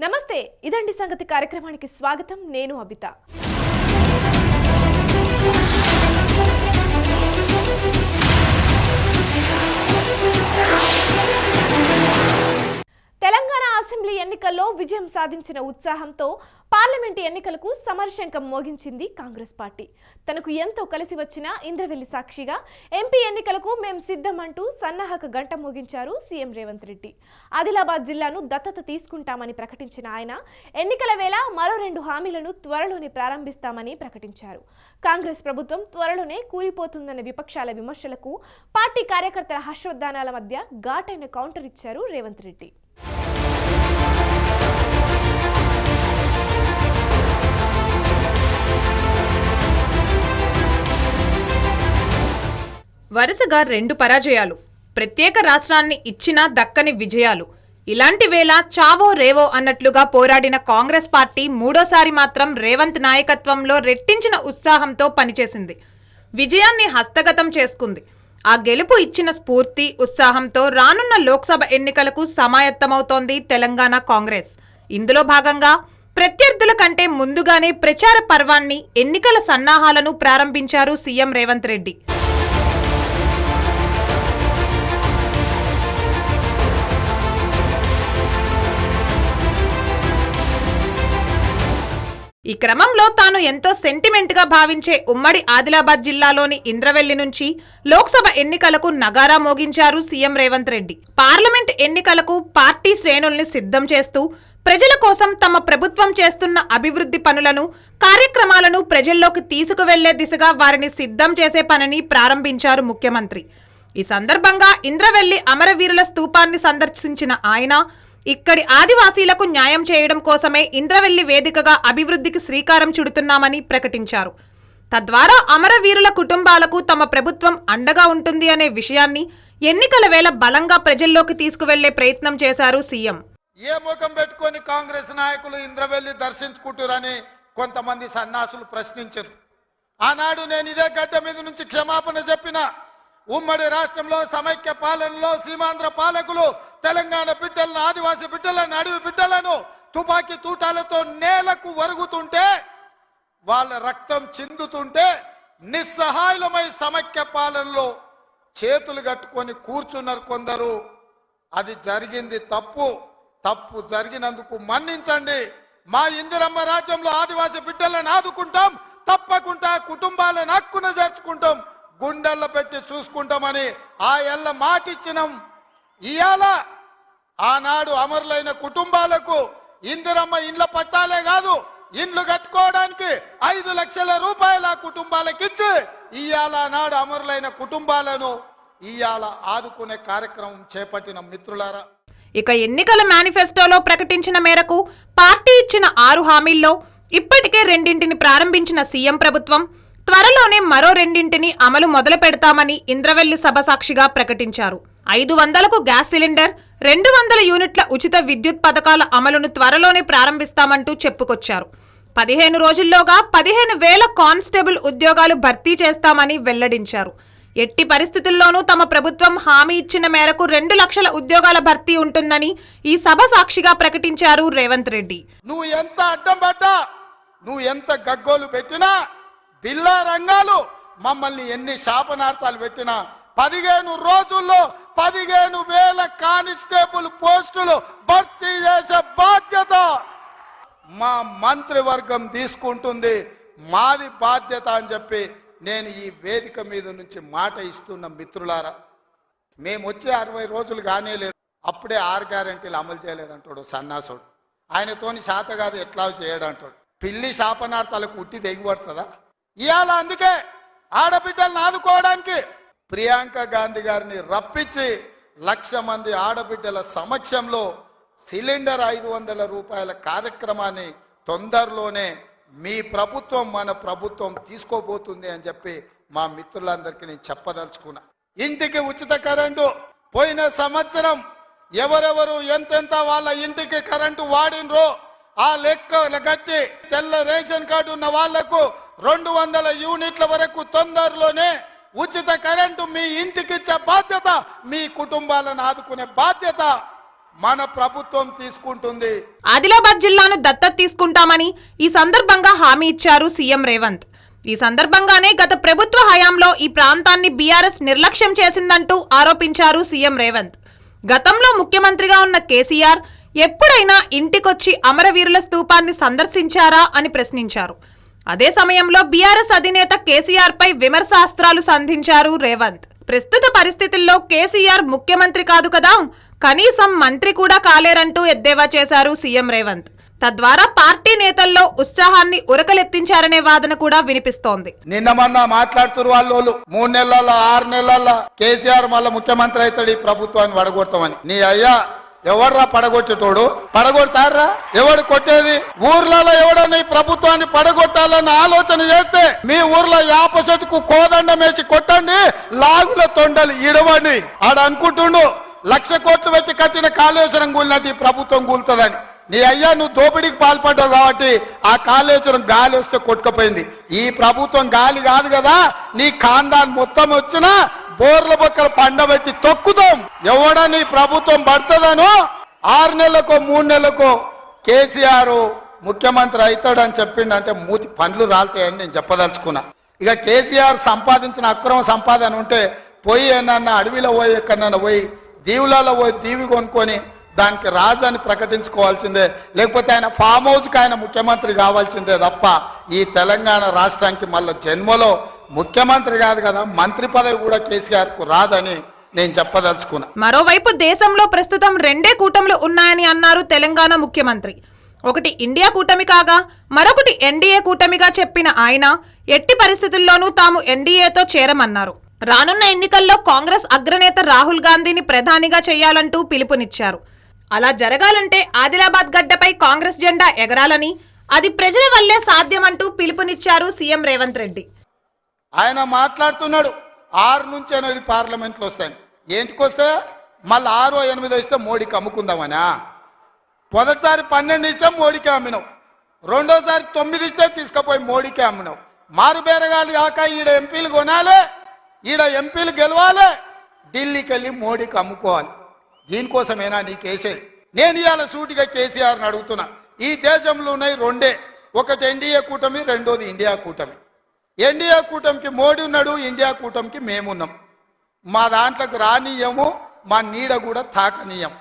నమస్తే ఇదండి సంగతి కార్యక్రమానికి స్వాగతం నేను అబిత తెలంగాణ అసెంబ్లీ ఎన్నికల్లో విజయం సాధించిన ఉత్సాహంతో పార్లమెంటు ఎన్నికలకు సమరశంకం మోగించింది కాంగ్రెస్ పార్టీ. తనకు ఎంతో కలిసి వచ్చిన ఇంద్రవెల్లి సాక్షిగా ఎంపీ ఎన్నికలకు మేం సిద్ధం అంటూ సన్నాహక గంట మోగించారు సీఎం రేవంత్ రెడ్డి. ఆదిలాబాద్ జిల్లాను దత్తత తీసుకుంటామని ప్రకటించిన ఆయన ఎన్నికల వేళ మరో రెండు హామీలను త్వరలోనే ప్రారంభిస్తామని ప్రకటించారు. కాంగ్రెస్ ప్రభుత్వం త్వరలోనే కూలిపోతుందన్న విపక్షాల విమర్శలకు పార్టీ కార్యకర్తల హర్షోద్ధానాల మధ్య ఘాటైన కౌంటర్ ఇచ్చారు రేవంత్ రెడ్డి. వరుసగా రెండు పరాజయాలు. ప్రత్యేక రాష్ట్రాన్ని ఇచ్చినా దక్కని విజయాలు. ఇలాంటి వేళ చావో రేవో అన్నట్లుగా పోరాడిన కాంగ్రెస్ పార్టీ మూడోసారి మాత్రం రేవంత్ నాయకత్వంలో రెట్టించిన ఉత్సాహంతో పనిచేసింది. విజయాన్ని హస్తగతం చేసుకుంది. ఆ గెలుపు ఇచ్చిన స్ఫూర్తి ఉత్సాహంతో రానున్న లోక్సభ ఎన్నికలకు సమాయత్తమవుతోంది తెలంగాణ కాంగ్రెస్. ఇందులో భాగంగా ప్రత్యర్థుల కంటే ముందుగానే ప్రచార పర్వాన్ని ఎన్నికల సన్నాహాలను ప్రారంభించారు సీఎం రేవంత్ రెడ్డి. ఈ క్రమంలో తాను ఎంతో సెంటిమెంట్గా భావించే ఉమ్మడి ఆదిలాబాద్ జిల్లాలోని ఇంద్రవెల్లి నుంచి లోక్సభ ఎన్నికలకు నగారా మోగించారు సీఎం రేవంత్ రెడ్డి. పార్లమెంట్ ఎన్నికలకు పార్టీ శ్రేణుల్ని సిద్ధం చేస్తూ ప్రజల కోసం తమ ప్రభుత్వం చేస్తున్న అభివృద్ధి పనులను కార్యక్రమాలను ప్రజల్లోకి తీసుకువెళ్ళే దిశగా వారిని సిద్ధం చేసే పనిని ప్రారంభించారు ముఖ్యమంత్రి. ఈ సందర్భంగా ఇంద్రవెల్లి అమరవీరుల స్తూపాన్ని సందర్శించిన ఆయన ఇక్కడి ఆదివాసీలకు న్యాయం చేయడం కోసమే ఇంద్రవెల్లి వేదికగా అభివృద్ధికి శ్రీకారం చుడుతున్నామని ప్రకటించారు. తద్వారా అమరవీరుల కుటుంబాలకు తమ ప్రభుత్వం అండగా ఉంటుంది అనే విషయాన్ని ఎన్నికల వేళ బలంగా ప్రజల్లోకి తీసుకువెళ్ళే ప్రయత్నం చేశారు సీఎం. ఏ ముఖం పెట్టుకొని కాంగ్రెస్ నాయకులు ఇంద్రవెల్లి దర్శించుకుంటురని కొంతమంది సన్నాసులు ప్రశ్నించారు. ఆనాడు నేను ఇదే గడ్డ మీద నుంచి క్షమాపణ చెప్పినా ఉమ్మడి రాష్ట్రంలో సమైక్య పాలనలో సీమాంధ్ర పాలకులు తెలంగాణ బిడ్డలను ఆదివాసీ బిడ్డలను అడవి బిడ్డలను తుపాకీ తూటాలతో నేలకు వరుగుతుంటే వాళ్ళ రక్తం చిందుతుంటే నిస్సహాయులమై సమైక్య పాలనలో చేతులు కట్టుకొని కూర్చున్నారు కొందరు. అది జరిగింది తప్పు. తప్పు జరిగినందుకు మన్నించండి. మా ఇందిరమ్మ రాజ్యంలో ఆదివాసీ బిడ్డలను ఆదుకుంటాం. తప్పకుండా కుటుంబాలను హక్కున చేర్చుకుంటాం. గుండెల్లో పెట్టి చూసుకుంటామని ఆ ఎల్ల మాటిచ్చినాం. ఇవాళ ఆనాడు అమరులైన కుటుంబాలకు ఇందిరమ్మ ఇండ్ల పట్టాలే కాదు ఇండ్లు కట్టుకోవడానికి ఐదు లక్షల రూపాయల కుటుంబాలకు ఇచ్చి ఇవాళ నాడు అమరులైన కుటుంబాలను ఇవాళ ఆదుకునే కార్యక్రమం చేపట్టిన మిత్రులారా. ఇక ఎన్నికల మేనిఫెస్టోలో ప్రకటించిన మేరకు పార్టీ ఇచ్చిన ఆరు హామీల్లో ఇప్పటికే రెండింటిని ప్రారంభించిన సీఎం ప్రభుత్వం త్వరలోనే మరో రెండింటిని అమలు మొదలు పెడతామని ఇంద్రవెల్లి సభ సాక్షిగా ప్రకటించారు. ఐదు వందలకు గ్యాస్ సిలిండర్ రెండు వందల యూనిట్ల ఉచిత విద్యుత్ పథకాల అమలును త్వరలోనే ప్రారంభిస్తామంటూ చెప్పుకొచ్చారు. పదిహేను రోజుల్లోగా పదిహేను వేల కానిస్టేబుల్ ఉద్యోగాలు భర్తీ చేస్తామని వెల్లడించారు. ఎట్టి పరిస్థితుల్లోనూ తమ ప్రభుత్వం హామీ ఇచ్చిన మేరకు రెండు లక్షల ఉద్యోగాల భర్తీ ఉంటుందని ఈ సభ సాక్షిగా ప్రకటించారు రేవంత్ రెడ్డి. నువ్వు ఎంత అడ్డం పడ్డా? నువ్వు ఎంత గగ్గోలు పెట్టినా బిల్లా రంగాలు మమ్మల్ని ఎన్ని శాపనార్థాలు పెట్టినా పదిహేను రోజుల్లో పదిహేను వేల కానిస్టేబుల్ పోస్టులు భర్తీ చేసే బాధ్యత మా మంత్రివర్గం తీసుకుంటుంది. మాది బాధ్యత అని చెప్పి నేను ఈ వేదిక మీద నుంచి మాట ఇస్తున్న మిత్రులారా మేము వచ్చే అరవై రోజులు కానే లేదు అప్పుడే ఆరు గ్యారెంటీలు అమలు చేయలేదంటాడు సన్నాసుడు. ఆయనతోని శాతగాది ఎట్లా చేయడంటాడు. పిల్లి శాపనార్థాలకు ఉట్టి తెగిపడుతుందా? ఇవాళ అందుకే ఆడబిడ్డలను ఆదుకోవడానికి ప్రియాంక గాంధీ గారిని రప్పించి లక్ష మంది ఆడబిడ్డల సమక్షంలో సిలిండర్ ఐదు వందల రూపాయల కార్యక్రమాన్ని తొందరలోనే మీ ప్రభుత్వం మన ప్రభుత్వం తీసుకోబోతుంది అని చెప్పి మా మిత్రులందరికీ నేను చెప్పదలుచుకున్నా. ఇంటికి ఉచిత కరెంటు పోయిన సంవత్సరం ఎవరెవరు ఎంతెంత వాళ్ళ ఇంటికి కరెంటు వాడినరో ఆ లెక్క కట్టి తెల్ల రేషన్ కార్డు ఉన్న వాళ్ళకు రెండు వందల యూనిట్ల వరకు తొందరలోనే ఉచిత కరెంటు మీ ఇంటికిచ్చే బాధ్యత మీ కుటుంబాలను ఆదుకునే బాధ్యత మన ప్రభుత్వం తీసుకుంటుంది. ఆదిలాబాద్ జిల్లాను దత్తత తీసుకుంటామని ఈ సందర్భంగా హామీ ఇచ్చారు సీఎం రేవంత్. ఈ సందర్భంగానే గత ప్రభుత్వ హయాంలో ఈ ప్రాంతాన్ని బీఆర్ఎస్ నిర్లక్ష్యం చేసిందంటూ ఆరోపించారు సీఎం రేవంత్. గతంలో ముఖ్యమంత్రిగా ఉన్న కేసీఆర్ ఎప్పుడైనా ఇంటికొచ్చి అమరవీరుల స్తూపాన్ని సందర్శించారా అని ప్రశ్నించారు. అదే సమయంలో బీఆర్ఎస్ అధినేత కేసీఆర్ పై విమర్శాస్త్రాలు సంధించారు రేవంత్. ప్రస్తుత పరిస్థితుల్లో కేసీఆర్ ముఖ్యమంత్రి కాదు కదా కనీసం మంత్రి కూడా కాలేరంటూ ఎద్దేవా చేశారు సీఎం రేవంత్. తద్వారా పార్టీ నేతల్లో ఉత్సాహాన్ని ఉరకలెత్తించారనే వాదన కూడా వినిపిస్తోంది. నిన్న మొన్న మాట్లాడుతున్నారు వాళ్ళు మూడు నెలల ఆరు నెలల కేసీఆర్ మళ్ళీ ముఖ్యమంత్రి అవుతాడు ఈ ప్రభుత్వాన్ని వడగొడతామని. నీ అయ్యా ఎవడ్రా పడగొట్టేటోడు పడగొడతారా? ఎవడు కొట్టేది? ఊర్లలో ఎవడన్నా ఈ ప్రభుత్వాన్ని పడగొట్టాలన్న ఆలోచన చేస్తే మీ ఊర్లో యాప చెట్టుకు కోదండం వేసి కొట్టండి లాగుల తొండలు ఇడవండి. ఆడ అనుకుంటుండు లక్ష కోట్లు పెట్టి కట్టిన కాళేశ్వరం కూలినట్టు ఈ ప్రభుత్వం కూలుతుందని. నీ అయ్యా నువ్వు దోపిడీకి పాల్పడ్డావు కాబట్టి ఆ కాళేశ్వరం గాలి వస్తే కొట్టుకుపోయింది. ఈ ప్రభుత్వం గాలి కాదు కదా నీ ఖాందాన్ మొత్తం వచ్చినా బోర్ల బొక్కలు పండబెట్టి తొక్కుతాం. ఎవడని ప్రభుత్వం పడుతుందనో ఆరు నెలలకో మూడు నెలలకో కేసీఆర్ ముఖ్యమంత్రి అవుతాడని చెప్పిండంటే మూతి పండ్లు రాలుతాయని నేను చెప్పదలుచుకున్నా. ఇక కేసీఆర్ సంపాదించిన అక్రమ సంపాదన ఉంటే పోయి ఏనన్నా అడవిలో పోయి ఎక్కడన్నా పోయి దీవులలో పోయి దీవి కొనుక్కొని దానికి రాజాని ప్రకటించుకోవాల్సిందే. లేకపోతే ఆయన ఫామ్ హౌస్కి ఆయన ముఖ్యమంత్రి కావాల్సిందే తప్ప ఈ తెలంగాణ రాష్ట్రానికి మళ్ళీ జన్మలో ముఖ్యమంత్రి కాదు కదా మంత్రి పదవి కూడా కేసీఆర్కు రాదని నేను చెప్పదలుచుకున్నా. మరోవైపు దేశంలో ప్రస్తుతం రెండే కూటములు ఉన్నాయని అన్నారు తెలంగాణ ముఖ్యమంత్రి. ఒకటి ఇండియా కూటమి కాగా మరొకటి ఎన్డీఏ కూటమిగా చెప్పిన ఆయన ఎట్టి పరిస్థితుల్లోనూ తాము ఎన్డీఏతో చేరమన్నారు. రానున్న ఎన్నికల్లో కాంగ్రెస్ అగ్రనేత రాహుల్ గాంధీని ప్రధానిగా చేయాలంటూ పిలుపునిచ్చారు. అలా జరగాలంటే ఆదిలాబాద్ గడ్డపై కాంగ్రెస్ జెండా ఎగరాలని అది ప్రజల వల్లే సాధ్యమంటూ పిలుపునిచ్చారు సీఎం రేవంత్ రెడ్డి. ఆయన మాట్లాడుతున్నాడు. ఆరు నుంచి ఎనిమిది పార్లమెంట్లు వస్తాయి. ఏంటికి వస్తే మళ్ళీ ఆరో ఎనిమిదో ఇస్తే మోడీకి అమ్ముకుందామనా? మొదటిసారి పన్నెండు ఇస్తే మోడీకే అమ్మినావు రెండోసారి తొమ్మిది ఇస్తే తీసుకుపోయి మోడీకే అమ్మినావు మారు బేరగాలి కాక ఈడ ఎంపీలు కొనాలి ఈడ ఎంపీలు గెలవాలి ఢిల్లీకి వెళ్ళి మోడీకి అమ్ముకోవాలి. దీనికోసమేనా నీ కేసేది? నేను ఇవాళ సూటిగా కేసీఆర్ని అడుగుతున్నా. ఈ దేశంలో ఉన్నాయి రెండే. ఒకటి ఎన్డీఏ కూటమి రెండోది ఇండియా కూటమి. ఎన్డీఏ కూటమికి మోడీ ఉన్నాడు ఇండియా కూటమికి మేమున్నాం మా దాంట్లోకి రానీయము మా నీడ కూడా తాకనీయం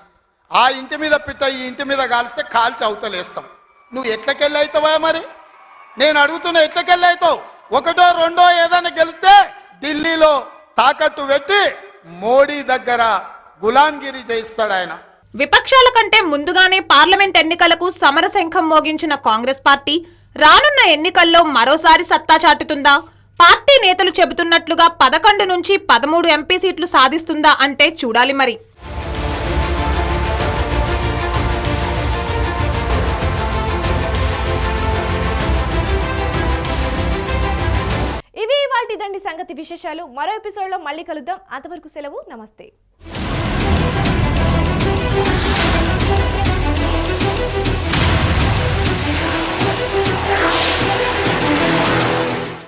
ఆ ఇంటి మీద పిట్ట ఈ ఇంటి మీద కాలిస్తే కాల్చి అవతలేస్తాం. నువ్వు ఎట్లకెళ్ళి అవుతావా మరి? నేను అడుగుతున్నా ఎట్లకెళ్ళి అవుతావు? ఒకటో రెండో ఏదైనా గెలిస్తే ఢిల్లీలో తాకట్టు పెట్టి మోడీ దగ్గర గులాంగిరి చేయిస్తాడు ఆయన. విపక్షాల కంటే ముందుగానే పార్లమెంట్ ఎన్నికలకు సమరశంఖం మోగించిన కాంగ్రెస్ పార్టీ రానున్న ఎన్నికల్లో మరోసారి సత్తా చాటుతుందా? పార్టీ నేతలు చెబుతున్నట్లుగా పదకొండు నుంచి పదమూడు ఎంపీ సీట్లు సాధిస్తుందా అంటే చూడాలి మరి. ఇవి వాటి దండి సంగతి విశేషాలు. మరో ఎపిసోడ్లో మళ్ళీ కలుద్దాం. అంతవరకు సెలవు. నమస్తే.